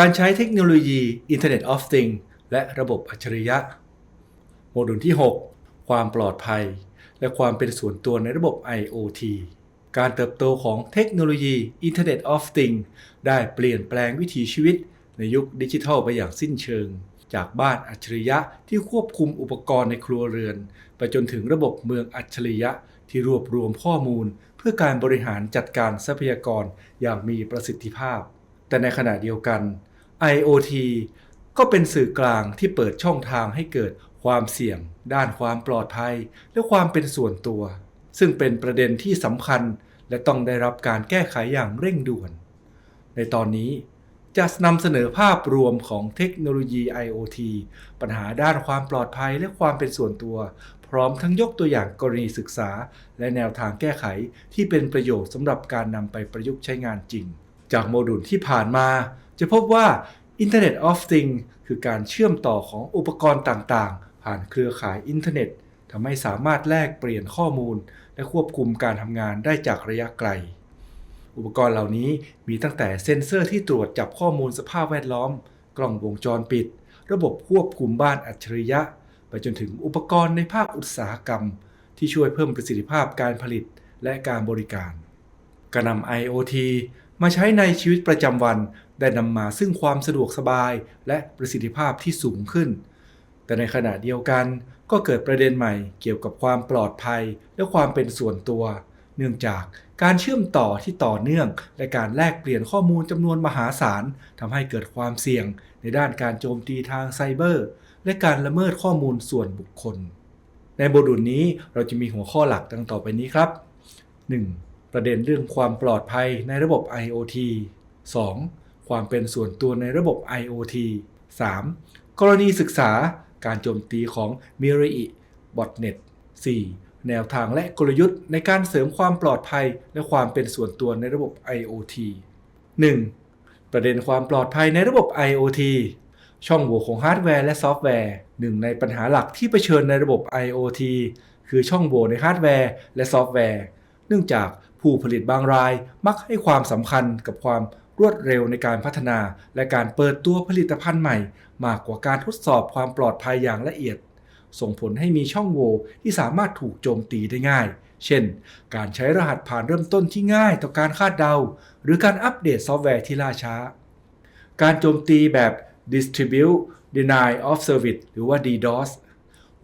การใช้เทคโนโลยี Internet of Things และระบบอัจฉริยะ โมดูลที่ 6 ความปลอดภัย และความเป็นส่วนตัวในระบบ IoT การเติบโตของเทคโนโลยี Internet of Things ได้เปลี่ยนแปลงวิถีชีวิตในยุคดิจิทัลไปอย่างสิ้นเชิง จากบ้านอัจฉริยะที่ควบคุมอุปกรณ์ในครัวเรือน ไปจนถึงระบบเมืองอัจฉริยะที่รวบรวมข้อมูล เพื่อการบริหารจัดการทรัพยากรอย่างมีประสิทธิภาพ แต่ในขณะเดียวกัน IoT ก็เป็นสื่อกลางที่เปิดช่องทางให้เกิดความเสี่ยง ด้านความปลอดภัย และความเป็นส่วนตัว ซึ่งเป็นประเด็นที่สำคัญและต้องได้รับการแก้ไขอย่างเร่งด่วน ในตอนนี้จะนำเสนอภาพรวมของเทคโนโลยี IoT ปัญหาด้านความปลอดภัยและความเป็นส่วนตัว พร้อมทั้งยกตัวอย่างกรณีศึกษา และแนวทางแก้ไขที่เป็นประโยชน์สำหรับการนำไปประยุกต์ใช้งานจริง จากโมดูลที่ผ่านมา จะพบว่า Internet of Things คือการเชื่อมต่อของอุปกรณ์ต่างๆ ผ่านเครือข่ายอินเทอร์เน็ตทำให้สามารถแลกเปลี่ยนข้อมูล และควบคุมการทำงานได้จากระยะไกล อุปกรณ์เหล่านี้มีตั้งแต่เซ็นเซอร์ที่ตรวจจับข้อมูลสภาพแวดล้อม กล้องวงจรปิด ระบบควบคุมบ้านอัจฉริยะ ไปจนถึงอุปกรณ์ในภาคอุตสาหกรรม ที่ช่วยเพิ่มประสิทธิภาพการผลิตและการบริการการนำ IoT มาใช้ในชีวิตประจำวันได้นำมาซึ่งความสะดวกสบายและประสิทธิภาพที่สูงขึ้น แต่ในขณะเดียวกันก็เกิดประเด็นใหม่เกี่ยวกับความปลอดภัยและความเป็นส่วนตัว เนื่องจากการเชื่อมต่อที่ต่อเนื่อง และการแลกเปลี่ยนข้อมูลจำนวนมหาศาลทำให้เกิดความเสี่ยง ในด้านการโจมตีทางไซเบอร์ และการละเมิดข้อมูลส่วนบุคคล ในโมดูลนี้เราจะมีหัวข้อหลักดังต่อไปนี้ครับ 1. ประเด็นเรื่องความปลอดภัยในระบบ IoT 2. ความเป็นส่วนตัวในระบบ IoT 3. กรณีศึกษาการโจมตีของ m i r i Botnet 4. แนวทางและกลยุทธ์ในการเสริมความปลอดภัยและความเป็นส่วนตัวในระบบ IoT 1. ประเด็นความปลอดภัยในระบบ IoT ช่องโหว่ของฮาร์ดแวร์และซอฟต์แวร์หนึ่งในปัญหาหลักที่เผชิญในระบบ IoT คือช่องโหว่ในฮาร์ดแวร์และซอฟต์แวร์ เนื่องจาก ผู้ผลิตบางรายมักให้ความสำคัญกับความรวดเร็วในการพัฒนา และการเปิดตัวผลิตภัณฑ์ใหม่ มากกว่าการทดสอบความปลอดภัยอย่างละเอียด ส่งผลให้มีช่องโหว่ที่สามารถถูกโจมตีได้ง่าย เช่น การใช้รหัสผ่านเริ่มต้นที่ง่ายต่อการคาดเดา หรือการอัปเดตซอฟต์แวร์ที่ล่าช้า การโจมตีแบบ Distribute Deny of Service หรือว่า DDoS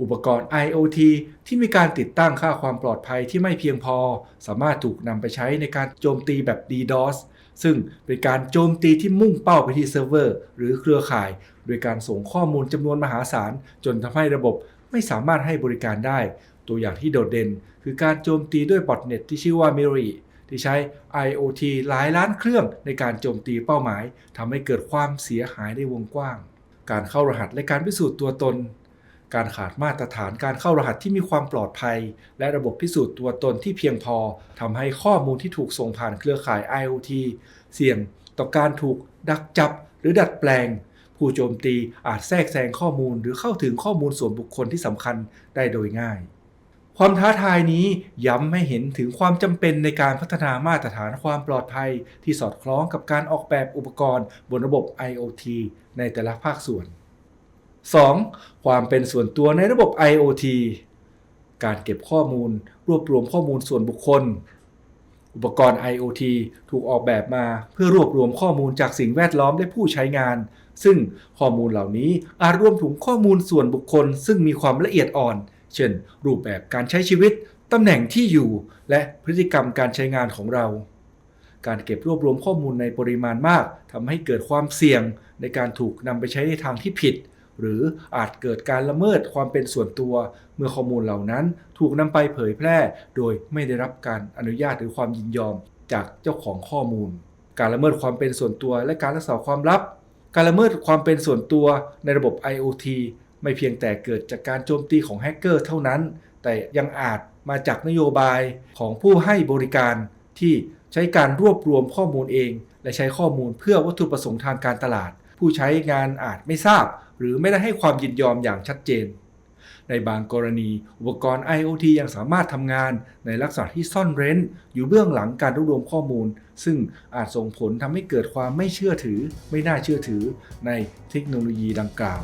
อุปกรณ์ IoT ที่มีการติดตั้งค่าความปลอดภัยที่ไม่เพียงพอ สามารถถูกนำไปใช้ในการโจมตีแบบ DDoS ซึ่งเป็นการโจมตีที่มุ่งเป้าไปที่เซิร์ฟเวอร์ หรือเครือข่าย โดยการส่งข้อมูลจำนวนมหาศาล จนทำให้ระบบไม่สามารถให้บริการได้ ตัวอย่างที่โดดเด่น คือการโจมตีด้วยบอทเน็ตที่ชื่อว่า Miri ที่ใช้ IoT หลายล้านเครื่องในการโจมตีเป้าหมายทำให้เกิดความเสียหายในวงกว้าง การเข้ารหัสและการพิสูจน์ตัวตน การขาดมาตรฐานการเข้ารหัสที่มีความปลอดภัย และระบบพิสูจน์ตัวตนที่เพียงพอทำให้ข้อมูลที่ถูกส่งผ่านเครือข่าย IoT เสี่ยงต่อการถูกดักจับหรือดัดแปลง ผู้โจมตีอาจแทรกแซงข้อมูลหรือเข้าถึงข้อมูลส่วนบุคคลที่สำคัญได้โดยง่าย ความท้าทายนี้ย้ำให้เห็นถึงความจำเป็นในการพัฒนามาตรฐานความปลอดภัย ที่สอดคล้องกับการออกแบบอุปกรณ์บนระบบ IoT ในแต่ละภาคส่วน 2. ความเป็นส่วนตัวในระบบ IoT การเก็บข้อมูล รวบรวมข้อมูลส่วนบุคคล อุปกรณ์ IoT ถูกออกแบบมาเพื่อรวบรวมข้อมูลจากสิ่งแวดล้อมและผู้ใช้งาน ซึ่งข้อมูลเหล่านี้อาจรวมถึงข้อมูลส่วนบุคคล ซึ่งมีความละเอียดอ่อน เช่น รูปแบบการใช้ชีวิต ตำแหน่งที่อยู่ และพฤติกรรมการใช้งานของเรา การเก็บรวบรวมข้อมูลในปริมาณมากทำให้เกิดความเสี่ยงในการถูกนำไปใช้ในทางที่ผิด หรืออาจเกิดการละเมิดความเป็นส่วนตัว เมื่อข้อมูลเหล่านั้นถูกนำไปเผยแพร่ โดยไม่ได้รับการอนุญาตหรือความยินยอมจากเจ้าของข้อมูล การละเมิดความเป็นส่วนตัวและการรักษาความลับ การละเมิดความเป็นส่วนตัวในระบบ IoT ไม่เพียงแต่เกิดจากการโจมตีของแฮกเกอร์เท่านั้น แต่ยังอาจมาจากนโยบายของผู้ให้บริการที่ใช้การรวบรวมข้อมูลเอง และใช้ข้อมูลเพื่อวัตถุประสงค์ทางการตลาด ผู้ใช้งานอาจไม่ทราบ หรือไม่ได้ให้ความยินยอมอย่างชัดเจน ในบางกรณี อุปกรณ์ IoT ยังสามารถทำงานในลักษณะที่ซ่อนเร้น อยู่เบื้องหลังการรวบรวมข้อมูล ซึ่งอาจส่งผลทำให้เกิดความไม่เชื่อถือ ไม่น่าเชื่อถือในเทคโนโลยีดังกล่าว